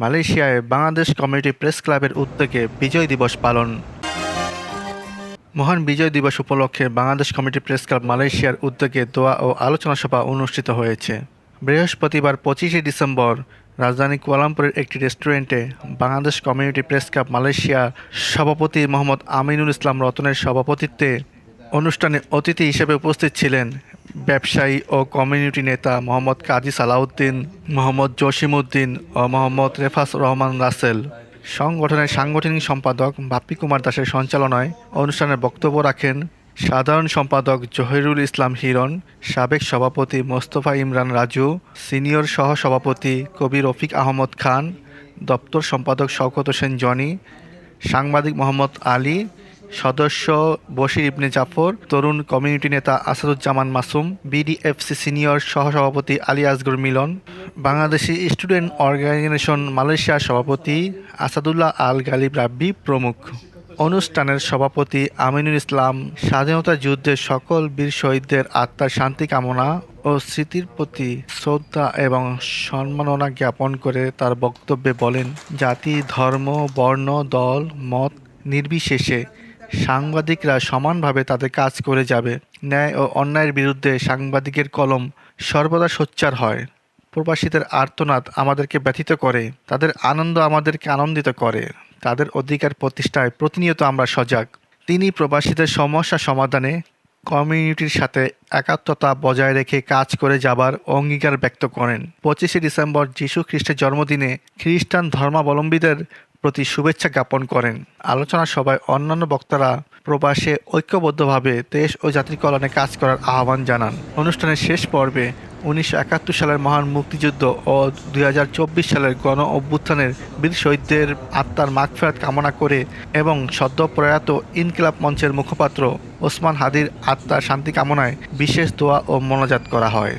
মালয়েশিয়ায় Bangladesh community press ক্লাবের উদ্যোগে বিজয় দিবস পালন। মহান বিজয় দিবস উপলক্ষে বাংলাদেশ কমিটি প্রেস ক্লাব মালয়েশিয়ার উদ্যোগে দোয়া ও আলোচনা সভা অনুষ্ঠিত হয়েছে। বৃহস্পতিবার পঁচিশে ডিসেম্বর রাজধানী কুয়ালামপুরের একটি রেস্টুরেন্টে Bangladesh community press club Malaysia সভাপতি মোহাম্মদ আমিনুল ইসলাম রতনের সভাপতিত্বে অনুষ্ঠানে অতিথি হিসেবে উপস্থিত ছিলেন ব্যবসায়ী ও কমিউনিটি নেতা মোহাম্মদ কাজী সালাউদ্দিন, মোহাম্মদ জসিমউদ্দিন ও মোহাম্মদ রেফাস রহমান রাসেল। সংগঠনের সাংগঠনিক সম্পাদক বাপ্পি কুমার দাসের সঞ্চালনায় অনুষ্ঠানে বক্তব্য রাখেন সাধারণ সম্পাদক জহিরুল ইসলাম হিরণ, সাবেক সভাপতি মোস্তফা ইমরান রাজু, সিনিয়র সহ সভাপতি কবি রফিক আহমদ খান, দপ্তর সম্পাদক শওকত হোসেন জনি, সাংবাদিক মোহাম্মদ আলী সদস্য বশির ইবনে জাফর, তরুণ কমিউনিটি নেতা আসাদুজ্জামান মাসুম, বিডিএফসি সিনিয়র সহসভাপতি আলী আসগর মিলন, বাংলাদেশি স্টুডেন্ট অর্গানাইজেশন মালয়েশিয়ার সভাপতি আসাদুল্লাহ আল গালিব রাব্বি প্রমুখ। অনুষ্ঠানের সভাপতি আমিনুল ইসলাম, স্বাধীনতা যুদ্ধের সকল বীর শহীদদের আত্মার শান্তি কামনা ও স্মৃতির প্রতি শ্রদ্ধা এবং সম্মাননা জ্ঞাপন করে তার বক্তব্যে বলেন, জাতি, ধর্ম, বর্ণ, দল, মত নির্বিশেষে সাংবাদিকরা সমানভাবে তাদের কাজ করে যাবে। ন্যায় ও অন্যায়ের বিরুদ্ধে সাংবাদিকের কলম সর্বদা সোচ্চার হয়। প্রবাসীদের আর্তনাদ আমাদেরকে ব্যথিত করে। তাদের আনন্দ আমাদেরকে আনন্দিত করে। তাদের অধিকার প্রতিষ্ঠায় প্রতিনিয়ত আমরা সজাগ। তিনি প্রবাসীদের সমস্যা সমাধানে কমিউনিটির সাথে একাত্মতা বজায় রেখে কাজ করে যাবার অঙ্গীকার ব্যক্ত করেন। পঁচিশে ডিসেম্বর যীশু খ্রিস্টের জন্মদিনে খ্রিস্টান ধর্মাবলম্বীদের প্রতি শুভেচ্ছা জ্ঞাপন করেন। আলোচনা সভায় অন্যান্য বক্তারা প্রবাসে ঐক্যবদ্ধভাবে দেশ ও জাতির কল্যাণে কাজ করার আহ্বান জানান। অনুষ্ঠানের শেষ পর্বে উনিশশো একাত্তর সালের মহান মুক্তিযুদ্ধ ও দু হাজার চব্বিশ সালের গণ অভ্যুত্থানের বীর শহীদদের আত্মার মাগফেরাত কামনা করে এবং সদ্য প্রয়াত ইনকিলাব মঞ্চের মুখপাত্র ওসমান হাদির আত্মার শান্তি কামনায় বিশেষ দোয়া ও মোনাজাত করা হয়।